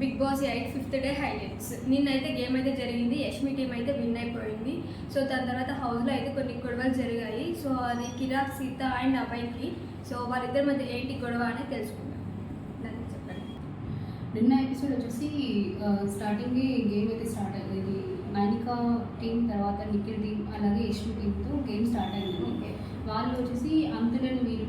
Big Boss eight fifth day highlights. నిన్నైతే game అయితే జరిగింది. యష్మి టీం అయితే విన్ అయిపోయింది. సో దాని తర్వాత హౌస్లో అయితే కొన్ని గొడవలు జరిగాయి. సో అది కిరాక్ సీత అండ్ అబ్బాయికి సో వాళ్ళిద్దరి మధ్య ఏంటి గొడవ అనేది తెలుసుకుందాం. దాన్ని చెప్పండి. నిన్న ఎపిసోడ్ వచ్చేసి స్టార్టింగ్ గేమ్ అయితే స్టార్ట్ అయింది ఇది నైనికా టీం తర్వాత నిఖిల్ టీం అలాగే యశ్వి టీంతో గేమ్ స్టార్ట్ అయింది ఓకే. వాళ్ళు వచ్చేసి అంతులేని వీరుడు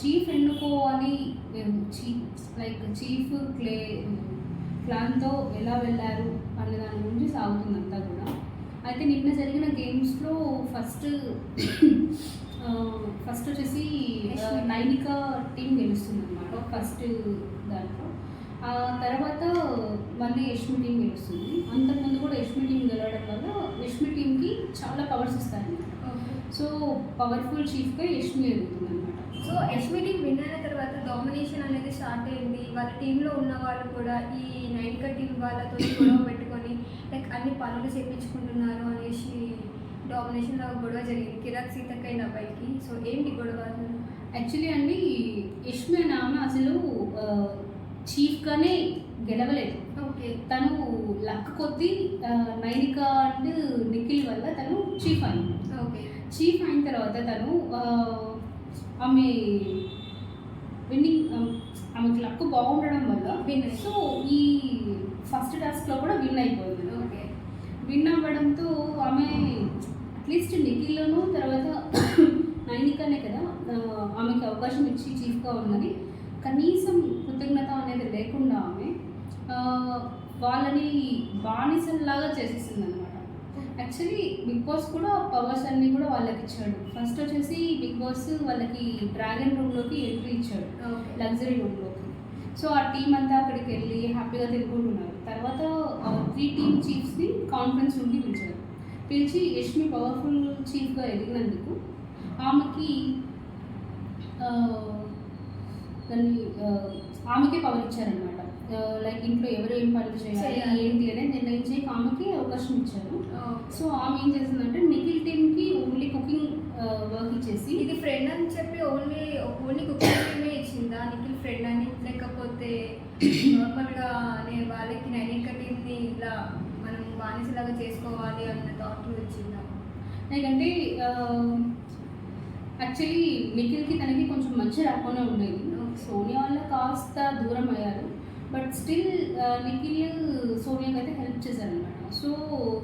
చీఫ్ ఎన్నుకోవాలి చీఫ్ లైక్ చీఫ్ క్లే క్లాన్తో ఎలా వెళ్ళారు అనే దాని గురించి సాగుతుందంతా కూడా. అయితే నిన్న జరిగిన గేమ్స్లో ఫస్ట్ ఫస్ట్ వచ్చేసి నైనిక టీం గెలుస్తుంది అనమాట ఫస్ట్ దాంట్లో. ఆ తర్వాత మళ్ళీ యష్మి టీం గెలుస్తుంది. అంతకుముందు కూడా యష్మి టీం గెలవడం వల్ల యష్మి టీంకి చాలా పవర్స్ ఇస్తాయన్నమాట సో పవర్ఫుల్ చీఫ్గా యష్మి ఎదుగుతుంది సో యష్మి టీం విన్ అయిన తర్వాత డామినేషన్ అనేది స్టార్ట్ అయింది. వాళ్ళ టీంలో ఉన్న వాళ్ళు కూడా ఈ నైనిక టీం వాళ్ళతో గొడవ పెట్టుకొని లైక్ అన్ని పనులు చేపించుకుంటున్నారు అనేసి డామినేషన్లో గొడవ జరిగింది. కిరాక్ సీతక్కైన అబ్బాయికి. సో ఏంటి గొడవ? యాక్చువల్లీ అండి యష్మి అనే ఆమె అసలు చీఫ్గానే గెలవలేదు. ఓకే. తను లక్ కొద్దీ నైనిక అండ్ నిఖిల్ వల్ల తను చీఫ్ అయింది. ఓకే. చీఫ్ అయిన తర్వాత తను ఆమె విన్నింగ్ ఆమెకి లక్ బాగుండడం వల్ల అయింది. సో ఈ ఫస్ట్ టాస్క్లో కూడా విన్ అయిపోయింది. ఓకే విన్ అవ్వడంతో ఆమె అట్లీస్ట్ నిఖిల్లోను తర్వాత నైనికనే కదా ఆమెకి అవకాశం ఇచ్చి చీఫ్గా ఉన్నది. కనీసం కృతజ్ఞత అనేది లేకుండా ఆమె వాళ్ళని బానిసల్లాగా చేసేసింది అనమాట యాక్చువల్లీ బిగ్ బాస్ కూడా పవర్స్ అన్నీ కూడా వాళ్ళకి ఇచ్చాడు. ఫస్ట్ వచ్చేసి బిగ్ బాస్ వాళ్ళకి డ్రాగన్ రూమ్లోకి ఎంట్రీ ఇచ్చాడు. లగ్జరీ రూమ్లోకి సో ఆ టీం అంతా అక్కడికి వెళ్ళి హ్యాపీగా తిరుగుతున్నారు తర్వాత త్రీ టీమ్ చీఫ్స్ని కాన్ఫరెన్స్ నుండి పిలిచారు. పిలిచి యష్మి పవర్ఫుల్ చీఫ్గా ఎదిగినందుకు ఆమెకి దాన్ని ఆమెకే పవర్ ఇచ్చారనమాట ఎవరు ఏం పనులు చేయాలి. ఏంటి అనేది నిర్ణయించే ఆమెకి అవకాశం ఇచ్చారు. సో ఆమె ఏం చేసిందంటే నిఖిల్ టీమ్కి ఓన్లీ కుకింగ్ వర్క్ ఇచ్చేసి ఇది ఫ్రెండ్ అని చెప్పి ఓన్లీ ఓన్లీ కుకింగ్ ఇచ్చిందా? నిఖిల్ ఫ్రెండ్ అని? లేకపోతే నార్మల్గా నేను వాళ్ళకి నైనిక టీంని ఇలా మనం బానిసలాగా చేసుకోవాలి అన్న థాట్ ఇచ్చిందా ఎందుకంటే యాక్చువల్లీ నిఖిల్కి తనకి కొంచెం మంచి రాకుండా ఉండేది. సోనియా వల్ల కాస్త దూరం అయ్యారు. బట్ స్టిల్ నిఖిల్ సోనియాకి అయితే హెల్ప్ చేశారనమాట సో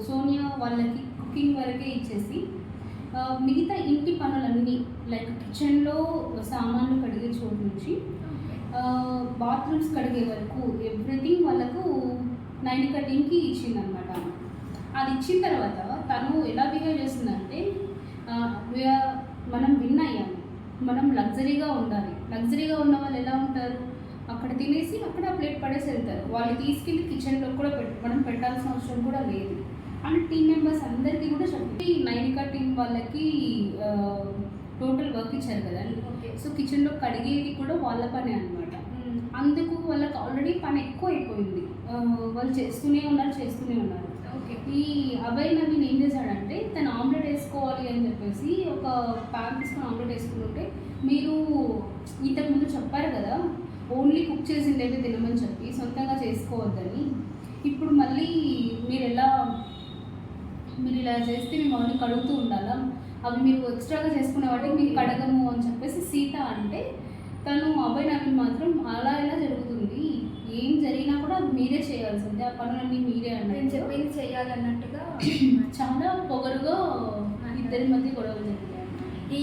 సోనియా వాళ్ళకి కుకింగ్ వరకే ఇచ్చేసి మిగతా ఇంటి పనులన్నీ లైక్ కిచెన్లో సామాన్లు కడిగే చోటు నుంచి బాత్రూమ్స్ కడిగే వరకు ఎవ్రీథింగ్ వాళ్ళకు నైనిక టీంకి ఇచ్చిందనమాట అది ఇచ్చిన తర్వాత తను ఎలా బిహేవ్ చేసిందంటే are- మనం విన్ అయ్యాము. మనం లగ్జరీగా ఉండాలి. లగ్జరీగా ఉన్న వాళ్ళు ఎలా ఉంటారు? అక్కడ తినేసి అక్కడ ప్లేట్ పడేసి వెళ్తారు. వాళ్ళు తీసుకెళ్ళి కిచెన్లో కూడా పెట్ మనం పెట్టాల్సిన అవసరం కూడా లేదు. అండ్ టీం మెంబర్స్ అందరికీ కూడా చెప్పి నైనికా టీం వాళ్ళకి టోటల్ వర్క్ ఇచ్చారు కదా. సో కిచెన్లో కడిగేది కూడా వాళ్ళ పనే అనమాట అందుకు వాళ్ళకి ఆల్రెడీ పని ఎక్కువ అయిపోయింది. వాళ్ళు చేస్తూనే ఉన్నారు చేస్తూనే ఉన్నారు. ఈ అభయ్ నవీన్ ఏం చేశాడంటే తను ఆమ్లెట్ వేసుకోవాలి అని చెప్పేసి ఒక ప్యాన్ తీసుకొని ఆమ్లెట్ వేసుకుంటుంటే మీరు ఇంతకుముందు చెప్పారు కదా ఓన్లీ కుక్ చేసిండేవి తినమని చెప్పి సొంతంగా చేసుకోవద్దని. ఇప్పుడు మళ్ళీ మీరు ఎలా మీరు ఇలా చేస్తే మేము అవన్నీ కడుగుతూ ఉండాలా? అవి మీరు ఎక్స్ట్రాగా చేసుకునే వాటికి మీకు కడగము అని చెప్పేసి సీత అంటే తను అభయ్ నవీన్ మాత్రం అలా ఎలా జరుగుతుంది? ఏం జరిగినా కూడా అది మీరే చేయాల్సిందే. ఆ పనులన్నీ మీరే నేను అన్నట్టు చెప్పింది చేయాలన్నట్టుగా చాలా పొగరుగా ఇద్దరి మధ్య గొడవలు జరిగాయి. ఈ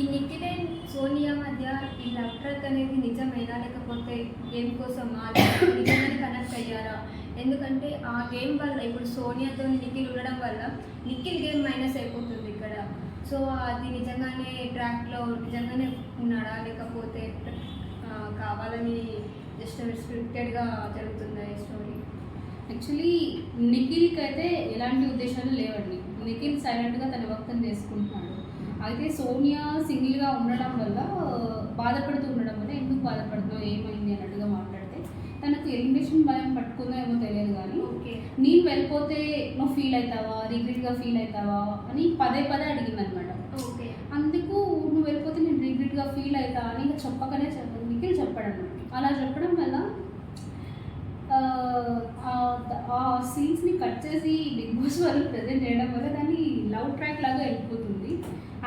అండ్ సోనియా మధ్య ఈ లవ్ ట్రక్ అనేది నిజమేనా? లేకపోతే గేమ్ కోసం నిజంగానే కనెక్ట్ అయ్యారా? ఎందుకంటే ఆ గేమ్ వల్ల ఇప్పుడు సోనియాతో నిఖిల్ ఉండడం వల్ల నిఖిల్ గేమ్ మైనస్ అయిపోతుంది ఇక్కడ. సో అది నిజంగానే ట్రాక్లో నిజంగానే ఉన్నాడా? లేకపోతే కావాలని జస్ట్ స్క్రిప్టెడ్గా జరుగుతుందా ఈ స్టోరీ యాక్చువల్లీ నిఖిల్కి అయితే ఎలాంటి ఉద్దేశాలు లేవండి. నిఖిల్ సైలెంట్గా తన వర్క్ చేసుకుంటున్నాడు. అయితే సోనియా సింగిల్గా ఉండడం వల్ల బాధపడుతూ ఉండడం వల్ల ఎందుకు బాధపడుతుందో ఏమైంది అన్నట్టుగా మాట్లాడితే తనకు ఎలిమినేషన్ భయం పట్టుకుందో ఏమో తెలియదు కానీ నేను వెళ్ళిపోతే నువ్వు ఫీల్ అవుతావా రిగ్రెట్గా ఫీల్ అవుతావా? అని పదే పదే అడిగింది అనమాట అందుకు నువ్వు వెళ్ళిపోతే నేను రిగ్రెట్గా ఫీల్ అవుతా అని ఇంకా చెప్పకనే నిఖిల్ చెప్పడం అలా చెప్పడం వల్ల ఆ సీన్స్ని కట్ చేసి బిగ్ బాస్ వాళ్ళు ప్రజెంట్ చేయడం వల్ల దాన్ని లవ్ ట్రాక్ లాగా వెళ్ళిపోతుంది.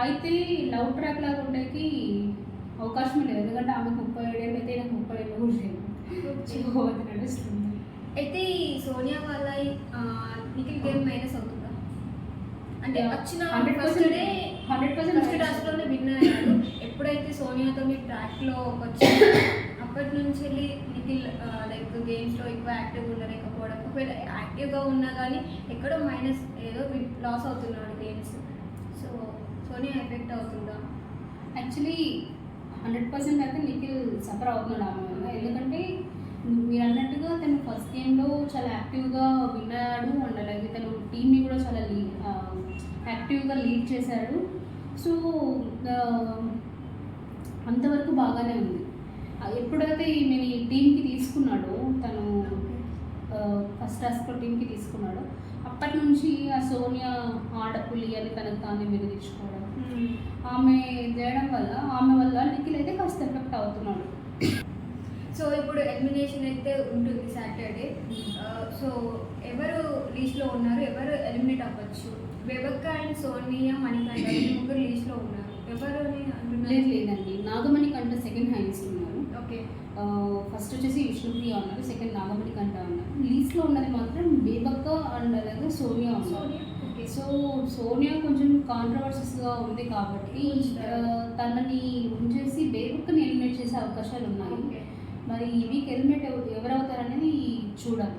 అయితే లవ్ ట్రాక్ లాగా ఉండేకి అవకాశం లేదు. ఎందుకంటే ఆమెకు ముప్పై ఏడేళ్ళు అయితే నాకు ముప్పై ఏళ్ళు కూడా సో అది నడుస్తుంది. అయితే ఈ సోనియా ఆ, నిఖిల్ గేమ్ మైనస్ అవుతుందా? అంటే వచ్చిన first day hundred first percent టాస్క్లోనే win అయ్యాడు. ఎప్పుడైతే సోనియాతో ట్రాక్లో వచ్చి అప్పటి నుంచి వెళ్ళి నిఖిల్ లైక్ గేమ్స్లో ఎక్కువ యాక్టివ్గా ఉండలేకపోవడం ఒకవేళ యాక్టివ్గా ఉన్నా కానీ ఎక్కడో మైనస్ ఏదో లాస్ అవుతున్నాడు గేమ్స్ సో సోనీ ఎఫెక్ట్ అవుతుందా? యాక్చువల్లీ హండ్రెడ్ పర్సెంట్ అయితే నిఖిల్ సఫర్ అవుతున్నాడు ఎందుకంటే మీరు అన్నట్టుగా తను ఫస్ట్ గేమ్లో చాలా యాక్టివ్గా విన్నాడు. అండ్ అలాగే తను టీంని కూడా చాలా లీ యాక్టివ్గా లీడ్ చేశాడు. సో అంతవరకు బాగానే ఉంది. ఎప్పుడైతే ఈమెని టీంకి తీసుకున్నాడో తను ఫస్ట్ టాస్క్లో టీంకి తీసుకున్నాడో అప్పటి నుంచి ఆ సోనియా ఆడపులి అని తనకు తానే మెరుగుదించుకోవడం ఆమె చేయడం వల్ల ఆమె వల్ల నిఖిల్ అయితే కాస్త ఎఫెక్ట్ అవుతున్నాడు. సో ఇప్పుడు ఎలిమినేషన్ అయితే ఉంటుంది సాటర్డే. సో ఎవరు లీస్ట్లో ఉన్నారు? ఎవరు ఎలిమినేట్ అవ్వచ్చు? బెబక్క అండ్ సోనియా మణికంఠ ముగ్గురు లీస్ట్లో ఉన్నారు. ఎవరు అని లేదు లేదండి. నాగమణి కంట సెకండ్ హైయెస్ట్ ఉన్నారు. ఓకే. ఫస్ట్ వచ్చేసి విష్ణుప్రియ ఉన్నారు సెకండ్ నాగమణి కంట ఉన్నారు. లీస్ట్లో ఉన్నది మాత్రం బేబక్క అండ్ అలాగే సోనియా ఉన్నారు. సో సోనియా కొంచెం కాంట్రవర్సీస్గా ఉంది కాబట్టి తనని ఉంచేసి బేబక్కని ఎలిమినేట్ చేసే అవకాశాలు ఉన్నాయి. మరి ఈ వీక్ ఎలిమినేట్ ఎవరు అవుతారనేది చూడాలి.